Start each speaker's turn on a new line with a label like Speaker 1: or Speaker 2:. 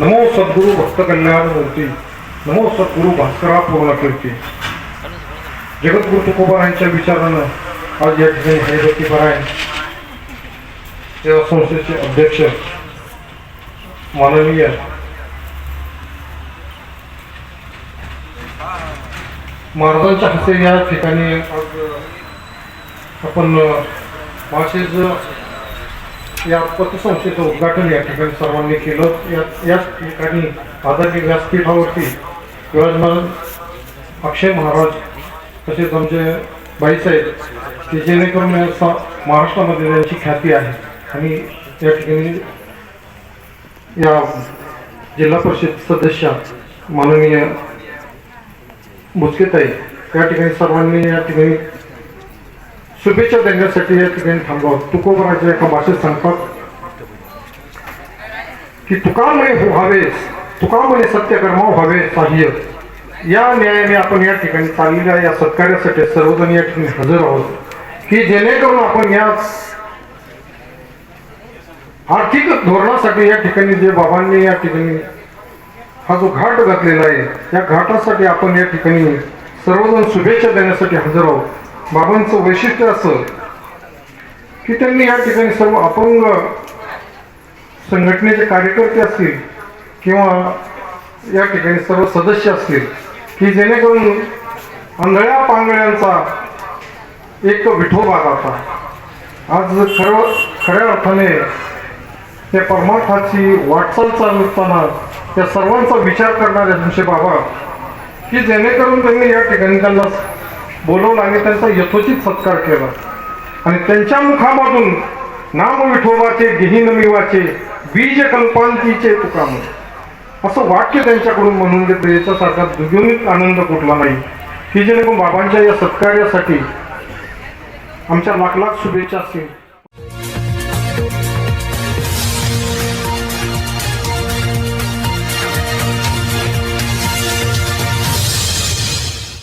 Speaker 1: नमो सद्गुरु भक्त कल्याण मूर्ती नमो सद्गुरु भास्करा पूर्णकीर्ती जगद्गुरु तुकोबारायांच्या विचारानं आज या ठिकाणी हरिभक्ती परायण सेवा संस्थेचे अध्यक्ष माननीय महाराजांच्या हस्ते या ठिकाणी आज आपण भाषेच या पतसंस्थेचं उद्घाटन या ठिकाणी सर्वांनी केलं. या याच ठिकाणी आदरणीय व्यासपीठावरती विराजमान अक्षय महाराज तसेच आमचे बाईसाहेब की जेणेकरून या महाराष्ट्रामध्ये त्यांची ख्याती आहे. आणि या ठिकाणी या जिल्हा परिषद सदस्य माननीय मुचकेताई या ठिकाणी सर्वांनी या ठिकाणी शुभेच्छा देण्यासाठी या ठिकाणी थांबलो तुकोबराच्या एका भाषेत सांगतात की तुका म्हणे हो व्हावेस तुका म्हणे सत्यकर्मा व्हावे हो साह्य. या न्यायाने आपण या ठिकाणी चाललेल्या या सत्कार्यासाठी सर्वजण या ठिकाणी हजर आहोत. की जेणेकरून आपण या आर्थिक धोरणासाठी या ठिकाणी जे बाबांनी या ठिकाणी हा जो घाट घातलेला आहे या घाटासाठी आपण या ठिकाणी सर्वजण शुभेच्छा देण्यासाठी हजर आहोत. बाबांचं वैशिष्ट्य असं की त्यांनी या ठिकाणी सर्व अपंग संघटनेचे कार्यकर्ते असतील किंवा या ठिकाणी सर्व सदस्य असतील की जेणेकरून आंधळ्या पांगळ्यांचा एक विठोबा होता आज खरं खऱ्या अर्थाने त्या परमार्थाची वाटचाल चालताना त्या सर्वांचा विचार करणारे तुमचे बाबा की जेणेकरून त्यांनी या ठिकाणी त्यांना बोलवलं आणि त्यांचा यथोचित सत्कार केला. आणि त्यांच्या मुखामधून नाम विठोबाचे गेहिनमिवाचे बीज कल्पांतीचे तुकाम असं वाक्य त्यांच्याकडून म्हणून घेतलं याच्यासारखा दुगुणित आनंद कुठला नाही. की जेणेकरून बाबांच्या या सत्कार्यासाठी आमच्या लाख लाख शुभेच्छा असतील.